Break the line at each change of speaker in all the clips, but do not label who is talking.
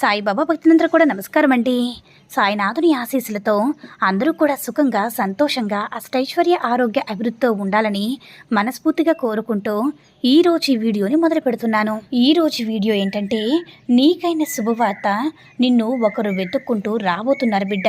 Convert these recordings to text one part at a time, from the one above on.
సాయిబాబా భక్తులందరూ కూడా నమస్కారం అండి. సాయినాథుని ఆశీస్సులతో అందరూ కూడా సుఖంగా సంతోషంగా అష్టైశ్వర్య ఆరోగ్య అభివృద్ధితో ఉండాలని మనస్ఫూర్తిగా కోరుకుంటూ ఈ రోజు ఈ వీడియోని మొదలు పెడుతున్నాను. ఈ రోజు వీడియో ఏంటంటే నీకైన శుభవార్త నిన్ను ఒకరు వెతుక్కుంటూ రాబోతున్నారు బిడ్డ.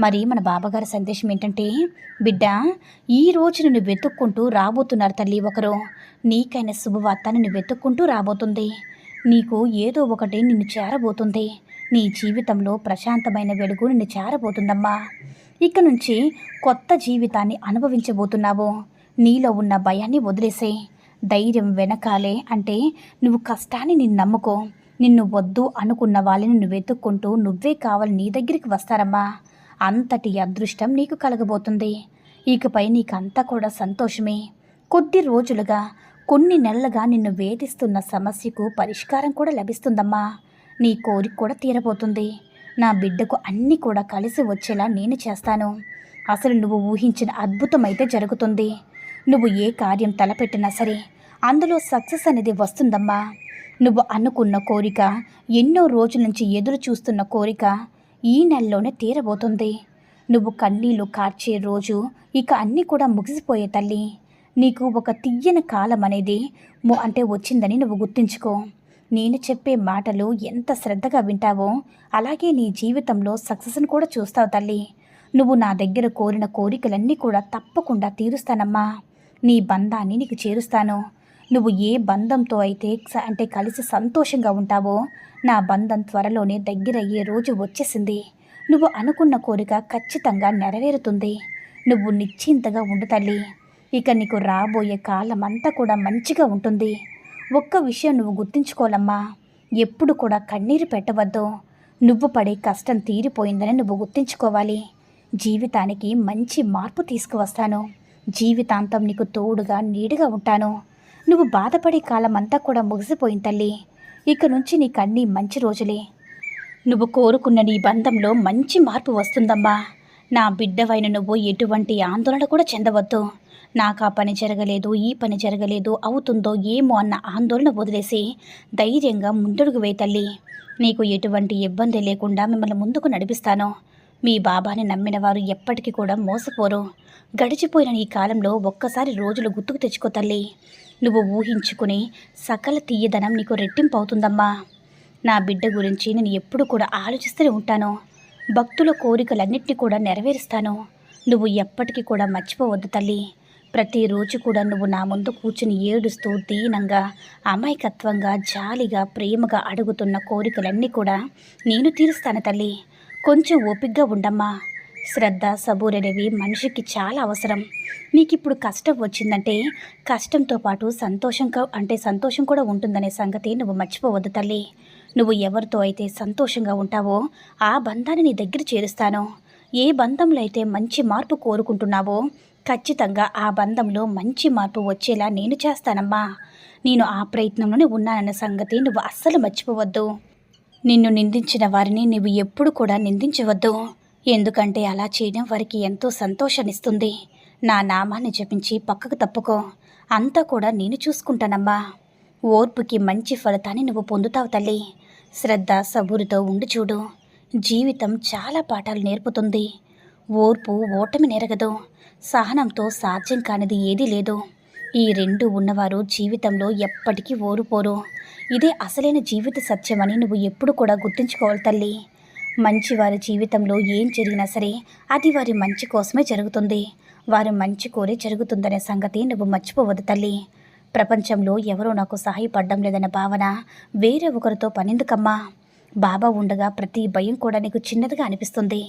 మరి మన బాబాగారి సందేశం ఏంటంటే బిడ్డ ఈ రోజు నిన్ను వెతుక్కుంటూ రాబోతున్నారు తల్లి ఒకరు. నీకైన శుభవార్త నిన్ను వెతుక్కుంటూ రాబోతుంది. నీకు ఏదో ఒకటి నిన్ను చేరబోతుంది. నీ జీవితంలో ప్రశాంతమైన వెలుగు నిన్ను చేరబోతుందమ్మా. ఇక నుంచి కొత్త జీవితాన్ని అనుభవించబోతున్నావు. నీలో ఉన్న భయాన్ని వదిలేసే. ధైర్యం వెనకాలే అంటే నువ్వు కష్టాన్ని నిన్ను నమ్ముకో. నిన్ను వద్దు అనుకున్న వాళ్ళని నువ్వు వెతుక్కుంటూ నువ్వే కావాలి నీ దగ్గరికి వస్తారమ్మా. అంతటి అదృష్టం నీకు కలగబోతుంది. ఇకపై నీకంతా కూడా సంతోషమే. కొద్ది రోజులుగా కొన్ని నెలలుగా నిన్ను వేధిస్తున్న సమస్యకు పరిష్కారం కూడా లభిస్తుందమ్మా. నీ కోరిక కూడా తీరబోతుంది. నా బిడ్డకు అన్నీ కూడా కలిసి వచ్చేలా నేను చేస్తాను. అసలు నువ్వు ఊహించిన అద్భుతం అయితే జరుగుతుంది. నువ్వు ఏ కార్యం తలపెట్టినా సరే అందులో సక్సెస్ అనేది వస్తుందమ్మా. నువ్వు అనుకున్న కోరిక ఎన్నో రోజుల నుంచి ఎదురు చూస్తున్న కోరిక ఈ నెలలోనే తీరబోతుంది. నువ్వు కన్నీళ్ళు కార్చే రోజు ఇక అన్నీ కూడా ముగిసిపోయే తల్లి. నీకు ఒక తియ్యని కాలం అనేది అంటే వచ్చిందని నువ్వు గుర్తుంచుకో. నేను చెప్పే మాటలు ఎంత శ్రద్ధగా వింటావో అలాగే నీ జీవితంలో సక్సెస్ని కూడా చూస్తావు తల్లి. నువ్వు నా దగ్గర కోరిన కోరికలన్నీ కూడా తప్పకుండా తీరుస్తానమ్మా. నీ బంధాన్ని నీకు చేరుస్తాను. నువ్వు ఏ బంధంతో అయితే అంటే కలిసి సంతోషంగా ఉంటావో నా బంధం త్వరలోనే దగ్గరయ్యే రోజు వచ్చేసింది. నువ్వు అనుకున్న కోరిక ఖచ్చితంగా నెరవేరుతుంది. నువ్వు నిశ్చింతగా ఉండు తల్లి. ఇక నీకు రాబోయే కాలం అంతా కూడా మంచిగా ఉంటుంది. ఒక్క విషయం నువ్వు గుర్తుంచుకోలమ్మా ఎప్పుడు కూడా కన్నీరు పెట్టవద్దు. నువ్వు పడే కష్టం తీరిపోయిందని నువ్వు గుర్తుంచుకోవాలి. జీవితానికి మంచి మార్పు తీసుకువస్తాను. జీవితాంతం నీకు తోడుగా నీడుగా ఉంటాను. నువ్వు బాధపడే కాలం అంతా కూడా ముగిసిపోయింది తల్లి. ఇక నుంచి నీకన్నీ మంచి రోజులే. నువ్వు కోరుకున్న నీ బంధంలో మంచి మార్పు వస్తుందమ్మా. నా బిడ్డవైన నువ్వు ఎటువంటి ఆందోళన కూడా చెందవద్దు. నాకు ఆ పని జరగలేదు ఈ పని జరగలేదు అవుతుందో ఏమో అన్న ఆందోళన వదిలేసి ధైర్యంగా ముందడుగు వే తల్లి. నీకు ఎటువంటి ఇబ్బంది లేకుండా మిమ్మల్ని ముందుకు నడిపిస్తాను. మీ బాబాని నమ్మిన వారు ఎప్పటికీ కూడా మోసపోరు. గడిచిపోయిన ఈ కాలంలో ఒక్కసారి రోజులు గుర్తుకు తెచ్చుకో తల్లి. నువ్వు ఊహించుకుని సకల తీయదనం నీకు రెట్టింపు అవుతుందమ్మా నా బిడ్డ గురించి నేను ఎప్పుడు కూడా ఆలోచిస్తూనే ఉంటాను. భక్తుల కోరికలన్నింటినీ కూడా నెరవేరుస్తాను. నువ్వు ఎప్పటికీ కూడా మర్చిపోవద్దు తల్లి. ప్రతిరోజు కూడా నువ్వు నా ముందు కూర్చుని ఏడుస్తూ దీనంగా అమాయకత్వంగా జాలిగా ప్రేమగా అడుగుతున్న కోరికలన్నీ కూడా నేను తీరుస్తాను తల్లి. కొంచెం ఓపిగ్గా ఉండమ్మా. శ్రద్ధ సబూరనేవి మనిషికి చాలా అవసరం. మీకు ఇప్పుడు కష్టం వచ్చిందంటే కష్టంతో పాటు సంతోషంగా అంటే సంతోషం కూడా ఉంటుందనే సంగతి నువ్వు మర్చిపోవద్దు తల్లి. నువ్వు ఎవరితో అయితే సంతోషంగా ఉంటావో ఆ బంధాన్ని నీ దగ్గర చేరుస్తాను. ఏ బంధంలో అయితే మంచి మార్పు కోరుకుంటున్నావో ఖచ్చితంగా ఆ బంధంలో మంచి మార్పు వచ్చేలా నేను చేస్తానమ్మా. నేను ఆ ప్రయత్నంలోనే ఉన్నానన్న సంగతి నువ్వు అస్సలు మర్చిపోవద్దు. నిన్ను నిందించిన వారిని నువ్వు ఎప్పుడు కూడా నిందించవద్దు. ఎందుకంటే అలా చేయడం వారికి ఎంతో సంతోషాన్నిస్తుంది. నా నామాన్ని జపించి పక్కకు తప్పుకో. అంతా కూడా నేను చూసుకుంటానమ్మా. ఓర్పుకి మంచి ఫలితాన్ని నువ్వు పొందుతావు తల్లి. శ్రద్ధ సబూరితో ఉండి చూడు. జీవితం చాలా పాఠాలు నేర్పుతుంది. ఓర్పు ఓటమి నెరగదు. సహనంతో సాధ్యం కానిది ఏదీ లేదు. ఈ రెండు ఉన్నవారు జీవితంలో ఎప్పటికీ ఓరుపోరు. ఇదే అసలైన జీవిత సత్యమని నువ్వు ఎప్పుడు కూడా గుర్తుంచుకోవాలి తల్లి. మంచి వారి జీవితంలో ఏం జరిగినా సరే అది వారి మంచి కోసమే జరుగుతుంది. వారి మంచి కోరే జరుగుతుందనే సంగతి నువ్వు మర్చిపోవద్దు తల్లి. ప్రపంచంలో ఎవరూ నాకు సహాయపడడం లేదన్న భావన వేరే ఒకరితో పనిందుకమ్మా. బాబా ఉండగా ప్రతి భయం కూడా నీకు చిన్నదిగా అనిపిస్తుంది.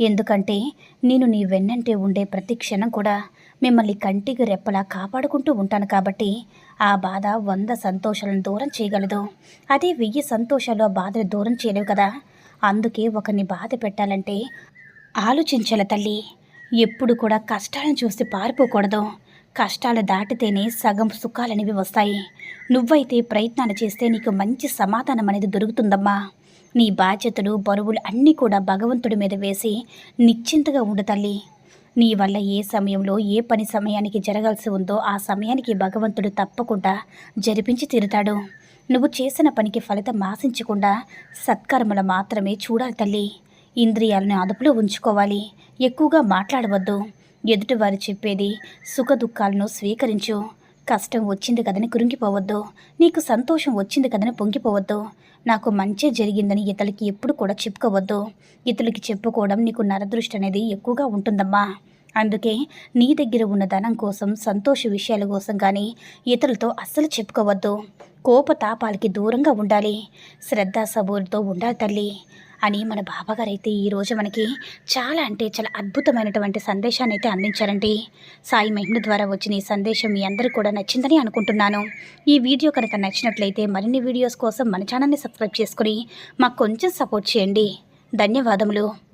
ఎందుకంటే నేను నీ వెన్నంటే ఉండే ప్రతి క్షణం కూడా మిమ్మల్ని కంటికి రెప్పలా కాపాడుకుంటూ ఉంటాను కాబట్టి ఆ బాధ వంద సంతోషాలను దూరం చేయగలదు. అదే వెయ్యి సంతోషాలు ఆ బాధను దూరం చేయలేవు కదా. అందుకే ఒకరిని బాధ పెట్టాలంటే ఆలోచించాల తల్లి. ఎప్పుడు కూడా కష్టాలను చూసి పారిపోకూడదు. కష్టాలు దాటితేనే సగం సుఖాలనేవి వస్తాయి. నువ్వైతే ప్రయత్నాలు చేస్తే నీకు మంచి సమాధానం అనేది దొరుకుతుందమ్మా. నీ బాధ్యతలు బరువులు అన్నీ కూడా భగవంతుడి మీద వేసి నిశ్చింతగా ఉండు తల్లి. నీ వల్ల ఏ సమయంలో ఏ పని సమయానికి జరగాల్సి ఉందో ఆ సమయానికి భగవంతుడు తప్పకుండా జరిపించి తీరుతాడు. నువ్వు చేసిన పనికి ఫలితం ఆశించకుండా సత్కర్మలు మాత్రమే చూడాలి తల్లి. ఇంద్రియాలను అదుపులో ఉంచుకోవాలి. ఎక్కువగా మాట్లాడవద్దు. ఎదుటివారు చెప్పేది సుఖ దుఃఖాలను స్వీకరించు. కష్టం వచ్చింది కదని కురింగిపోవద్దు నీకు సంతోషం వచ్చింది కదని పొంగిపోవద్దు. నాకు మంచి జరిగిందని ఇతలకి ఎప్పుడు కూడా చెప్పుకోవద్దు. ఇతలకి చెప్పుకోవడం నీకు నరదృష్టి అనేది ఎక్కువగా ఉంటుందమ్మా. అందుకే నీ దగ్గర ఉన్న ధనం కోసం సంతోష విషయాల కోసం కానీ ఇతరులతో అస్సలు చెప్పుకోవద్దు. కోపతాపాలకి దూరంగా ఉండాలి. శ్రద్ధ సబూరుతో ఉండాలి తల్లి అని మన బాబాగారు అయితే ఈరోజు మనకి చాలా అంటే చాలా అద్భుతమైనటువంటి సందేశాన్ని అయితే అందించారండి. సాయి మహిమ ద్వారా వచ్చిన ఈ సందేశం మీ అందరికీ కూడా నచ్చిందని అనుకుంటున్నాను. ఈ వీడియో కనుక నచ్చినట్లయితే మరిన్ని వీడియోస్ కోసం మన ఛానల్ని సబ్స్క్రైబ్ చేసుకుని మాకు కొంచెం సపోర్ట్ చేయండి. ధన్యవాదములు.